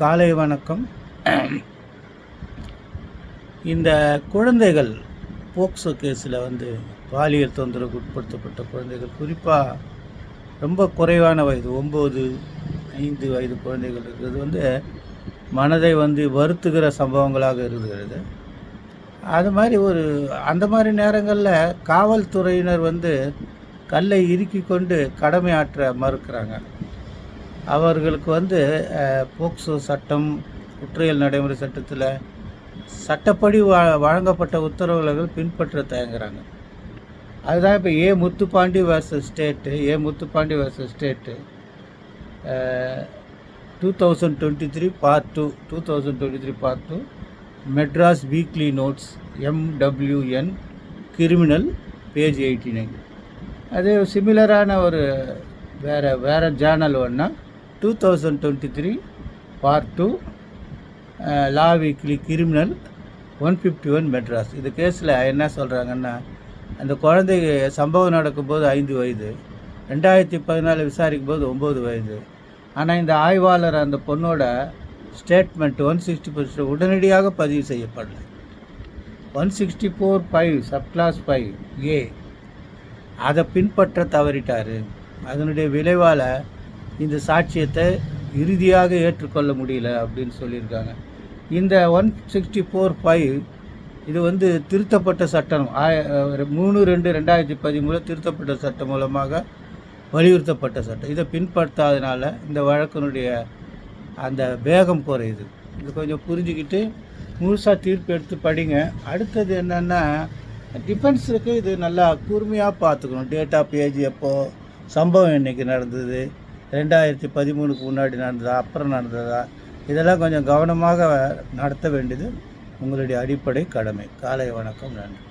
காலை வணக்கம். இந்த குழந்தைகள் போக்சோ கேஸில் வந்து பாலியல் தொந்தரவுக்கு உட்படுத்தப்பட்ட குழந்தைகள் குறிப்பாக ரொம்ப குறைவான வயது ஒம்பது ஐந்து வயது குழந்தைகள் இருக்கிறது வந்து மனதை வந்து வருத்துகிற சம்பவங்களாக இருக்கிறது அது மாதிரி ஒரு அந்த மாதிரி நேரங்களில் காவல்துறையினர் வந்து கல்லை இறுக்கி கொண்டு கடமையாற்ற மறுக்கிறாங்க. அவர்களுக்கு வந்து போக்சோ சட்டம் குற்றியல் நடைமுறை சட்டத்தில் சட்டப்படி வா வழங்கப்பட்ட உத்தரவுகள் பின்பற்ற தயங்குறாங்க. அதுதான் இப்போ A Muthupandi versus state A Muthupandi versus state two thousand twenty three part two two thousand twenty three part two Madras weekly notes MWN criminal page eighty nine அதே சிமிலரான ஒரு வேறு வேறு ஜேர்னல் ஒன்றா two thousand twenty three part two law weekly criminal one fifty one Madras இந்த கேஸில் என்ன சொல்கிறாங்கன்னா அந்த குழந்தை சம்பவம் நடக்கும்போது ஐந்து வயது ரெண்டாயிரத்தி பதினாலு விசாரிக்கும் போது ஒம்பது வயது. ஆனால் இந்த ஆய்வாளர் அந்த பொண்ணோட ஸ்டேட்மெண்ட் ஒன் சிக்ஸ்டி பர்சன்ட் உடனடியாக பதிவு செய்யப்படல. One sixty four five sub clause five A அதை பின்பற்ற தவறிட்டார். அதனுடைய விளைவால் இந்த சாட்சியத்தை இறுதியாக ஏற்றுக்கொள்ள முடியல அப்படின்னு சொல்லியிருக்காங்க. இந்த ஒன் சிக்ஸ்டி ஃபோர் ஃபைவ் இது வந்து திருத்தப்பட்ட சட்டம். ஆய மூணு ரெண்டு ரெண்டாயிரத்தி பதிமூணு திருத்தப்பட்ட சட்டம் மூலமாக வலியுறுத்தப்பட்ட சட்டம். இதை பின்பற்றாதனால இந்த வழக்கினுடைய அந்த வேகம் குறையுது. இது கொஞ்சம் புரிஞ்சுக்கிட்டு முழுசாக தீர்ப்பு எடுத்து படிங்க. அடுத்தது என்னென்னா டிஃபென்ஸுக்கு இது நல்லா கூர்மையாக பார்த்துக்கணும். டேட் ஆஃப் பேஜ் எப்போ சம்பவம் இன்றைக்கி நடந்தது ரெண்டாயிரத்தி பதிமூணுக்கு முன்னாடி நடந்ததா அப்புறம் நடந்ததா இதெல்லாம் கொஞ்சம் கவனமாக நடத்த வேண்டியது உங்களுடைய அடிப்படை கடமை. காலை வணக்கம் நன்றி.